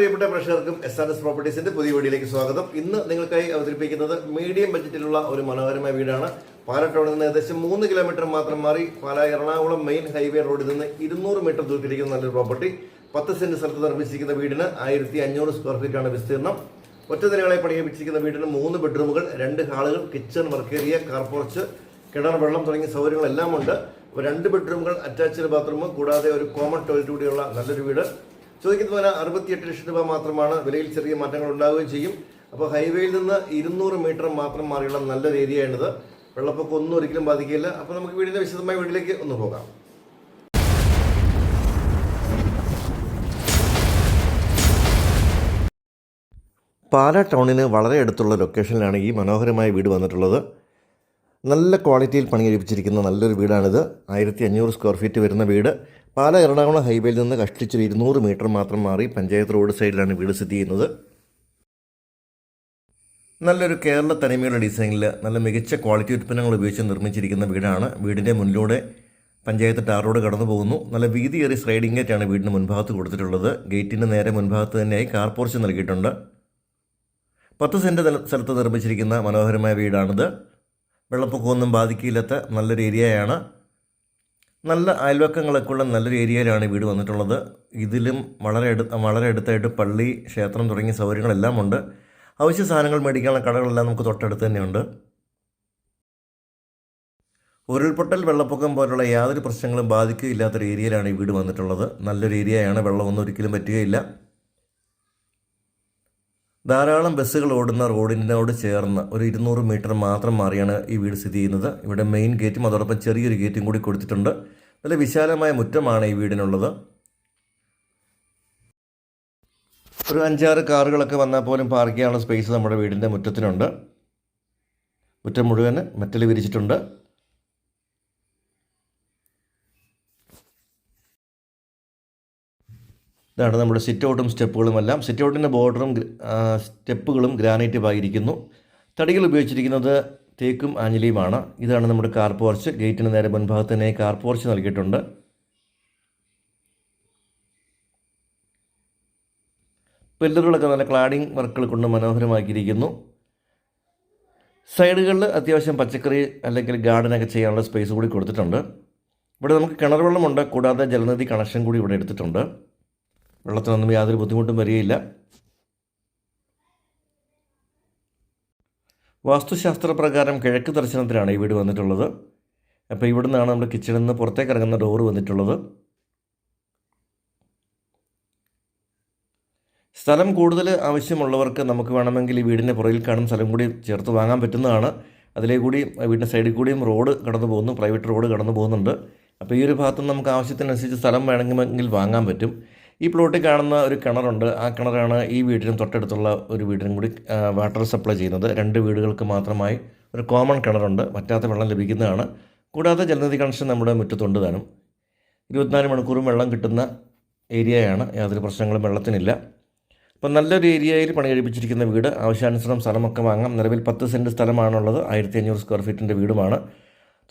പ്രിയപ്പെട്ട പ്രേക്ഷകർക്കും S R S പ്രോപ്പർട്ടീസിന്റെ പുതിയ വീഡിയോയിലേക്ക് സ്വാഗതം. ഇന്ന് നിങ്ങൾക്കായി അവതരിപ്പിക്കുന്നത് മീഡിയം ബഡ്ജറ്റിലുള്ള ഒരു മനോഹരമായ വീടാണ്. പാലട്ടോണിൽ നിന്ന് ഏകദേശം മൂന്ന് കിലോമീറ്റർ മാത്രം മാറി പാല എറണാകുളം മെയിൻ ഹൈവേ റോഡിൽ നിന്ന് ഇരുന്നൂറ് മീറ്റർ ദൂരത്തിലിരിക്കുന്ന നല്ലൊരു പ്രോപ്പർട്ടി പത്ത് സെന്റ് സ്ഥലത്ത് നിർമ്മിച്ചിരിക്കുന്ന വീടിന് ആയിരത്തി അഞ്ഞൂറ് സ്ക്വയർ ഫീറ്റ് ആണ് വിസ്തീർണം. ഒറ്റ നിലകളെ പണിയിപ്പിച്ചിരിക്കുന്ന വീടിന് മൂന്ന് ബെഡ്റൂമുകൾ രണ്ട് ഹാളുകൾ kitchen work area car porch കിണർ വെള്ളം തുടങ്ങിയ സൗകര്യങ്ങളെല്ലാം ഉണ്ട്. രണ്ട് ബെഡ്റൂമുകൾ അറ്റാച്ച്ഡ് ബാത്റൂം കൂടാതെ ഒരു കോമൺ ടോയ്ലറ്റ് കൂടിയുള്ള നല്ലൊരു വീട്. ചോദിക്കുന്ന പോലെ അറുപത്തിയെട്ട് ലക്ഷം രൂപ മാത്രമാണ് വിലയിൽ ചെറിയ മാറ്റങ്ങൾ ഉണ്ടാവുകയും ചെയ്യും. അപ്പോൾ ഹൈവേയിൽ നിന്ന് ഇരുന്നൂറ് മീറ്റർ മാത്രം മാറിയുള്ള നല്ലൊരു ഏരിയയാണിത്. വെള്ളപ്പൊക്കം ഒന്നും ഒരിക്കലും ബാധിക്കില്ല. അപ്പോൾ നമുക്ക് വീടിന്റെ വിശദമായ വീട്ടിലേക്ക് ഒന്ന് പോകാം. പാല ടൗണിന് വളരെ അടുത്തുള്ള ലൊക്കേഷനിലാണ് ഈ മനോഹരമായ വീട് വന്നിട്ടുള്ളത്. നല്ല ക്വാളിറ്റിയിൽ പണികഴിപ്പിച്ചിരിക്കുന്ന നല്ലൊരു വീടാണിത്. ആയിരത്തി അഞ്ഞൂറ് സ്ക്വയർ ഫീറ്റ് വരുന്ന വീട്. പാല എറണാകുളം ഹൈവേയിൽ നിന്ന് കഷ്ടിച്ചൊരു ഇരുന്നൂറ് മീറ്റർ മാത്രം മാറി പഞ്ചായത്ത് റോഡ് സൈഡിലാണ് വീട് സ്ഥിതി ചെയ്യുന്നത്. നല്ലൊരു കേരള തനിമയുള്ള ഡിസൈനിൽ നല്ല മികച്ച ക്വാളിറ്റി ഉൽപ്പന്നങ്ങൾ ഉപയോഗിച്ച് നിർമ്മിച്ചിരിക്കുന്ന വീടാണ്. വീടിന്റെ മുന്നിലൂടെ പഞ്ചായത്ത് ടാർ റോഡ് കടന്നു പോകുന്നു. നല്ല വീതിയേറിയ സ്ലൈഡിംഗ് ഗേറ്റാണ് വീടിന് മുൻഭാഗത്ത് കൊടുത്തിട്ടുള്ളത്. ഗേറ്റിന്റെ നേരെ മുൻഭാഗത്ത് തന്നെയായി കാർ പോർച്ച് നൽകിയിട്ടുണ്ട്. പത്ത് സെന്റ് സ്ഥലത്ത് നിർമ്മിച്ചിരിക്കുന്ന മനോഹരമായ വീടാണിത്. വെള്ളപ്പൊക്കമൊന്നും ബാധിക്കില്ലാത്ത നല്ലൊരു ഏരിയയാണ്. നല്ല അയൽവക്കങ്ങളൊക്കെ ഉള്ള നല്ലൊരു ഏരിയയിലാണ് വീട് വന്നിട്ടുള്ളത്. ഇതിലും വളരെ അടുത്ത് വളരെ അടുത്തായിട്ട് പള്ളി ക്ഷേത്രം തുടങ്ങിയ സൗകര്യങ്ങളെല്ലാം ഉണ്ട്. അവശ്യ സാധനങ്ങൾ മേടിക്കാനുള്ള കടകളെല്ലാം നമുക്ക് തൊട്ടടുത്ത് തന്നെയുണ്ട്. ഉരുൾപൊട്ടൽ വെള്ളപ്പൊക്കം പോലുള്ള യാതൊരു പ്രശ്നങ്ങളും ബാധിക്കുകയില്ലാത്തൊരു ഏരിയയിലാണ് ഈ വീട് വന്നിട്ടുള്ളത്. നല്ലൊരു ഏരിയയാണ്. വെള്ളമൊന്നും ഒരിക്കലും പറ്റുകയില്ല ധാരാളം ബസ്സുകൾ ഓടുന്ന റോഡിനോട് ചേർന്ന് ഒരു ഇരുന്നൂറ് മീറ്റർ മാത്രം മാറിയാണ് ഈ വീട് സ്ഥിതി ചെയ്യുന്നത്. ഇവിടെ മെയിൻ ഗേറ്റും അതോടൊപ്പം ചെറിയൊരു ഗേറ്റും കൂടി കൊടുത്തിട്ടുണ്ട്. നല്ല വിശാലമായ മുറ്റമാണ് ഈ വീടിനുള്ളത്. ഒരു അഞ്ചാറ് കാറുകളൊക്കെ വന്നാൽ പോലും പാർക്ക് ചെയ്യാനുള്ള സ്പേസ് നമ്മുടെ വീടിന്റെ മുറ്റത്തിനുണ്ട്. മുറ്റം മുഴുവൻ മെറ്റൽ വിരിച്ചിട്ടുണ്ട്. ഇതാണ് നമ്മുടെ സിറ്റ് ഔട്ടും സ്റ്റെപ്പുകളും എല്ലാം. സിറ്റ് ഔട്ടിന്റെ ബോർഡറും സ്റ്റെപ്പുകളും ഗ്രാനൈറ്റ് ആയിരിക്കുന്നു തടികൾ ഉപയോഗിച്ചിരിക്കുന്നത് തേക്കും ആഞ്ഞിലിയുമാണ്. ഇതാണ് നമ്മുടെ കാർ പോർച്ച് ഗേറ്റിന് നേരെ മുൻഭാഗത്ത് തന്നെ കാർ പോർച്ച് നൽകിയിട്ടുണ്ട്. പില്ലറുകളൊക്കെ നല്ല ക്ലാഡിംഗ് വർക്കുകൾ കൊണ്ട് മനോഹരമാക്കിയിരിക്കുന്നു. സൈഡുകളിൽ അത്യാവശ്യം പച്ചക്കറി അല്ലെങ്കിൽ ഗാർഡനൊക്കെ ചെയ്യാനുള്ള സ്പേസ് കൂടി കൊടുത്തിട്ടുണ്ട്. ഇവിടെ നമുക്ക് കിണർ വെള്ളമുണ്ട്. കൂടാതെ ജലനിധി കണക്ഷൻ കൂടി ഇവിടെ എടുത്തിട്ടുണ്ട്. വെള്ളത്തിനൊന്നും യാതൊരു ബുദ്ധിമുട്ടും വരികയില്ല. വാസ്തുശാസ്ത്ര പ്രകാരം കിഴക്ക് ദർശനത്തിലാണ് ഈ വീട് വന്നിട്ടുള്ളത്. അപ്പോൾ ഇവിടെ നിന്നാണ് നമ്മുടെ കിച്ചണിൽ നിന്ന് പുറത്തേക്ക് ഇറങ്ങുന്ന ഡോറ് വന്നിട്ടുള്ളത്. സ്ഥലം കൂടുതൽ ആവശ്യമുള്ളവർക്ക് നമുക്ക് വേണമെങ്കിൽ ഈ വീടിന്റെ പുറകിൽ കാണും. സ്ഥലം കൂടി ചേർത്ത് വാങ്ങാൻ പറ്റുന്നതാണ്. അതിലേ കൂടി വീടിന്റെ സൈഡിൽ കൂടിയും റോഡ് കടന്നു പോകുന്നു. പ്രൈവറ്റ് റോഡ് കടന്നു പോകുന്നുണ്ട്. അപ്പോൾ ഈ ഒരു ഭാഗത്ത് നമുക്ക് ആവശ്യത്തിനനുസരിച്ച് സ്ഥലം വേണമെങ്കിൽ വാങ്ങാൻ പറ്റും. ഈ പ്ലോട്ടിൽ കാണുന്ന ഒരു കിണറുണ്ട്. ആ കിണറാണ് ഈ വീടിനും തൊട്ടടുത്തുള്ള ഒരു വീടിനും കൂടി വാട്ടർ സപ്ലൈ ചെയ്യുന്നത്. രണ്ട് വീടുകൾക്ക് മാത്രമായി ഒരു കോമൺ കിണറുണ്ട്. വറ്റാത്ത വെള്ളം ലഭിക്കുന്നതാണ്. കൂടാതെ ജലനിധി കണക്ഷൻ നമ്മുടെ മുറ്റത്തുണ്ട് താനും. ഇരുപത്തിനാല് മണിക്കൂറും വെള്ളം കിട്ടുന്ന ഏരിയയാണ്. യാതൊരു പ്രശ്നങ്ങളും വെള്ളത്തിനില്ല. അപ്പം നല്ലൊരു ഏരിയയിൽ പണി കഴിപ്പിച്ചിരിക്കുന്ന വീട്. ആവശ്യാനുസരണം സ്ഥലമൊക്കെ വാങ്ങാം. നിലവിൽ പത്ത് സെന്റ് സ്ഥലമാണുള്ളത്. ആയിരത്തി അഞ്ഞൂറ് സ്ക്വയർ ഫീറ്റിന്റെ വീടുമാണ്.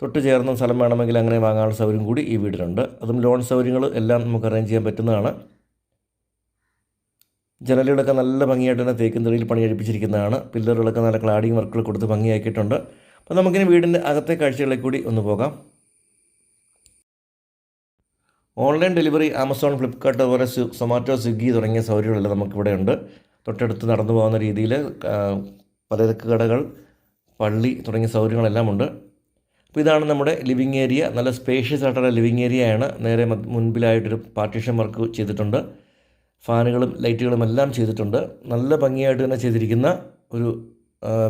തൊട്ട് ചേർന്ന സ്ഥലം വേണമെങ്കിൽ അങ്ങനെ വാങ്ങാനുള്ള സൗകര്യം കൂടി ഈ വീടിനുണ്ട് അതും ലോൺ സൗകര്യങ്ങൾ എല്ലാം നമുക്ക് അറേഞ്ച് ചെയ്യാൻ പറ്റുന്നതാണ്. ജനലുകളൊക്കെ നല്ല ഭംഗിയായിട്ട് തന്നെ തേക്കും തെളിയിൽ പണി കഴിപ്പിച്ചിരിക്കുന്നതാണ് പില്ലറുകളൊക്കെ നല്ല ക്ലാഡിങ് വർക്കുകൾ കൊടുത്ത് ഭംഗിയാക്കിയിട്ടുണ്ട്. അപ്പോൾ നമുക്കിനി വീടിന്റെ അകത്തെ കാഴ്ചകളിലേക്ക് കൂടി ഒന്ന് പോകാം. ഓൺലൈൻ ഡെലിവറി ആമസോൺ ഫ്ലിപ്കാർട്ട് അതുപോലെ സൊമാറ്റോ സ്വിഗ്ഗി തുടങ്ങിയ സൗകര്യങ്ങളെല്ലാം നമുക്കിവിടെ ഉണ്ട്. തൊട്ടടുത്ത് നടന്നു പോകുന്ന രീതിയിൽ പലചരക്ക് കടകൾ പള്ളി തുടങ്ങിയ സൗകര്യങ്ങളെല്ലാം ഉണ്ട്. അപ്പോൾ ഇതാണ് നമ്മുടെ ലിവിങ് ഏരിയ. നല്ല സ്പേഷ്യസ് ആയിട്ടുള്ള ലിവിങ് ഏരിയയാണ്. നേരെ മുൻപിലായിട്ടൊരു പാർട്ടീഷൻ വർക്ക് ചെയ്തിട്ടുണ്ട്. ഫാനുകളും ലൈറ്റുകളും എല്ലാം ചെയ്തിട്ടുണ്ട്. നല്ല ഭംഗിയായിട്ട് തന്നെ ചെയ്തിരിക്കുന്ന ഒരു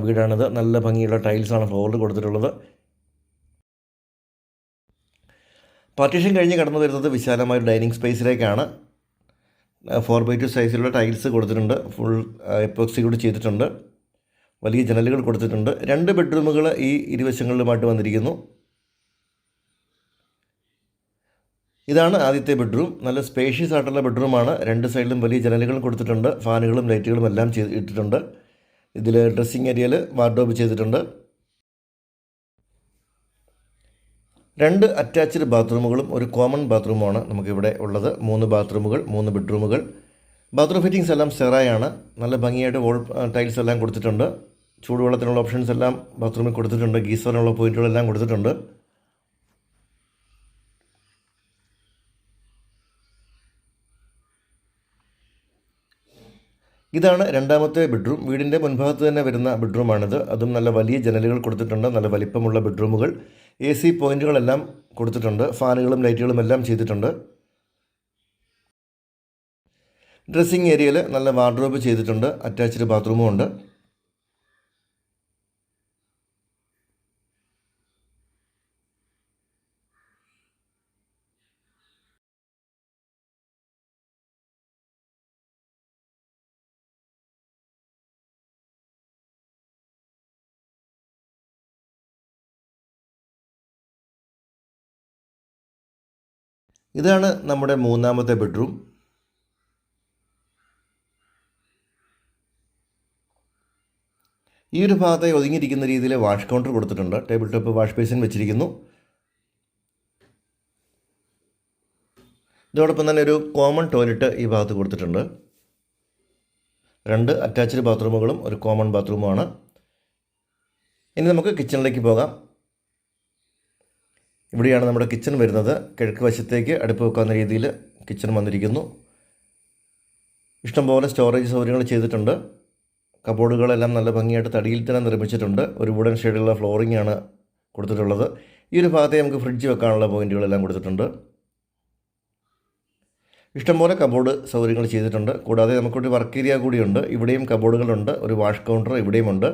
വീടാണിത്. നല്ല ഭംഗിയുള്ള ടൈൽസാണ് ഫ്ലോറിൽ കൊടുത്തിട്ടുള്ളത്. പാർട്ടീഷൻ കഴിഞ്ഞ് കടന്നു വരുന്നത് വിശാലമായ ഡൈനിങ് സ്പേസിലേക്കാണ്. ഫോർ ബൈ ടു സൈസിലുള്ള ടൈൽസ് കൊടുത്തിട്ടുണ്ട്. ഫുൾ എപ്പോക്സി കൂടി ചെയ്തിട്ടുണ്ട്. വലിയ ജനലുകൾ കൊടുത്തിട്ടുണ്ട്. രണ്ട് ബെഡ്റൂമുകൾ ഈ ഇരുവശങ്ങളിലുമായിട്ട് വന്നിരിക്കുന്നു. ഇതാണ് ആദ്യത്തെ ബെഡ്റൂം. നല്ല സ്പേഷ്യസ് ആയിട്ടുള്ള ബെഡ്റൂമാണ്. രണ്ട് സൈഡിലും വലിയ ജനലുകൾ കൊടുത്തിട്ടുണ്ട്. ഫാനുകളും ലൈറ്റുകളും എല്ലാം ചെയ്ത് ഇട്ടിട്ടുണ്ട്. ഇതിൽ ഡ്രസ്സിങ് ഏരിയയിൽ വാർഡ്രോബ് ചെയ്തിട്ടുണ്ട്. രണ്ട് അറ്റാച്ച്ഡ് ബാത്റൂമുകളും ഒരു കോമൺ ബാത്റൂമാണ് നമുക്കിവിടെ ഉള്ളത്. മൂന്ന് ബാത്റൂമുകൾ മൂന്ന് ബെഡ്റൂമുകൾ. ബാത്റൂം ഫിറ്റിങ്സ് എല്ലാം സെറായാണ് നല്ല ഭംഗിയായിട്ട് വോൾ ടൈൽസ് എല്ലാം കൊടുത്തിട്ടുണ്ട്. ചൂടുവെള്ളത്തിനുള്ള ഓപ്ഷൻസ് എല്ലാം ബാത്റൂമിൽ കൊടുത്തിട്ടുണ്ട്. ഗീസറിനുള്ള പോയിന്റുകളെല്ലാം കൊടുത്തിട്ടുണ്ട്. ഇതാണ് രണ്ടാമത്തെ ബെഡ്റൂം. വീടിന്റെ മുൻഭാഗത്ത് തന്നെ വരുന്ന ബെഡ്റൂമാണിത്. അതും നല്ല വലിയ ജനലുകൾ കൊടുത്തിട്ടുണ്ട്. നല്ല വലിപ്പമുള്ള ബെഡ്റൂമുകൾ. എ സി പോയിന്റുകളെല്ലാം കൊടുത്തിട്ടുണ്ട്. ഫാനുകളും ലൈറ്റുകളും എല്ലാം ചെയ്തിട്ടുണ്ട്. ഡ്രസ്സിംഗ് ഏരിയയിൽ നല്ല വാർഡ്രോബ് ചെയ്തിട്ടുണ്ട്. അറ്റാച്ച്ഡ് ബാത്റൂമും ഉണ്ട്. ഇതാണ് നമ്മുടെ മൂന്നാമത്തെ ബെഡ്റൂം. ഈ ഒരു ഭാഗത്തെ ഒതുങ്ങിയിരിക്കുന്ന രീതിയിൽ വാഷ് കൗണ്ടർ കൊടുത്തിട്ടുണ്ട്. ടേബിൾ ടോപ്പ് വാഷ് ബേസിൻ വെച്ചിരിക്കുന്നു. ഇതോടൊപ്പം തന്നെ ഒരു കോമൺ ടോയ്ലറ്റ് ഈ ഭാഗത്ത് കൊടുത്തിട്ടുണ്ട്. രണ്ട് അറ്റാച്ച്ഡ് ബാത്റൂമുകളും ഒരു കോമൺ ബാത്റൂമുമാണ് ഇനി നമുക്ക് കിച്ചണിലേക്ക് പോകാം. ഇവിടെയാണ് നമ്മുടെ കിച്ചൺ വരുന്നത്. കിഴക്ക് വശത്തേക്ക് അടുപ്പ് വെക്കാവുന്ന രീതിയിൽ കിച്ചൺ വന്നിരിക്കുന്നു. ഇഷ്ടംപോലെ സ്റ്റോറേജ് സൗകര്യങ്ങൾ ചെയ്തിട്ടുണ്ട്. കബോർഡുകളെല്ലാം നല്ല ഭംഗിയായിട്ട് തടിയിൽ തന്നെ നിർമ്മിച്ചിട്ടുണ്ട്. ഒരു വുഡൻ ഷെയ്ഡുള്ള ഫ്ലോറിംഗ് ആണ് കൊടുത്തിട്ടുള്ളത്. ഈ ഒരു ഭാഗത്തെ നമുക്ക് ഫ്രിഡ്ജ് വെക്കാനുള്ള പോയിന്റുകളെല്ലാം കൊടുത്തിട്ടുണ്ട്. ഇഷ്ടംപോലെ കബോർഡ് സൗകര്യങ്ങൾ ചെയ്തിട്ടുണ്ട്. കൂടാതെ നമുക്കൊരു വർക്ക് ഏരിയ കൂടിയുണ്ട്. ഇവിടെയും കബോർഡുകളുണ്ട് ഒരു വാഷ് കൗണ്ടർ ഇവിടെയുമുണ്ട്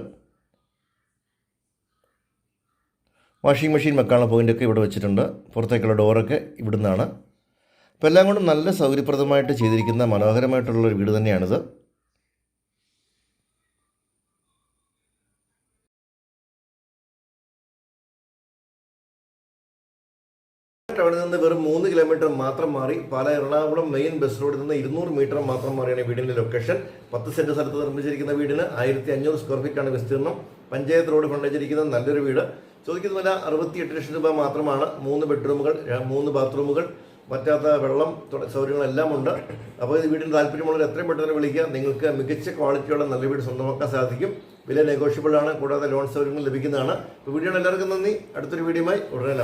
വാഷിംഗ് മെഷീൻ വെക്കാനുള്ള പോയിന്റൊക്കെ ഇവിടെ വെച്ചിട്ടുണ്ട്. പുറത്തേക്കുള്ള ഡോറൊക്കെ ഇവിടുന്നാണ്. അപ്പോൾ എല്ലാം കൊണ്ടും നല്ല സൗകര്യപ്രദമായിട്ട് ചെയ്തിരിക്കുന്ന മനോഹരമായിട്ടുള്ളൊരു വീട് തന്നെയാണിത്. അവിടെ നിന്ന് വെറും മൂന്ന് കിലോമീറ്റർ മാത്രം മാറി പാല എറണാകുളം മെയിൻ ബസ് റോഡിൽ നിന്ന് ഇരുന്നൂറ് മീറ്റർ മാത്രം മാറിയാണ് വീടിന്റെ ലൊക്കേഷൻ പത്ത് സെന്റ് സ്ഥലത്ത് നിർമ്മിച്ചിരിക്കുന്ന വീടിന് ആയിരത്തി അഞ്ഞൂറ് സ്ക്വയർ ഫീറ്റ് ആണ് വിസ്തീർണം പഞ്ചായത്ത് റോഡ് കൊണ്ടുവച്ചിരിക്കുന്ന നല്ലൊരു വീട്. ചോദിക്കുന്ന വില അറുപത്തിയെട്ട് ലക്ഷം രൂപ മാത്രമാണ്. മൂന്ന് ബെഡ്റൂമുകൾ മൂന്ന് ബാത്റൂമുകൾ പറ്റാത്ത വെള്ളം സൗകര്യങ്ങളെല്ലാം ഉണ്ട്. അപ്പോൾ ഇത് വീടിന് താല്പര്യമുള്ളവർ എത്രയും പെട്ടെന്ന് വിളിക്കുക. നിങ്ങൾക്ക് മികച്ച ക്വാളിറ്റിയുള്ള നല്ല വീട് സ്വന്തമാക്കാൻ സാധിക്കും. വില നെഗോഷ്യബിൾ ആണ്. കൂടാതെ ലോൺ സൗകര്യങ്ങൾ ലഭിക്കുന്നതാണ്. വീഡിയോ എല്ലാവർക്കും നന്ദി. അടുത്തൊരു വീഡിയോയുമായി ഉടനെ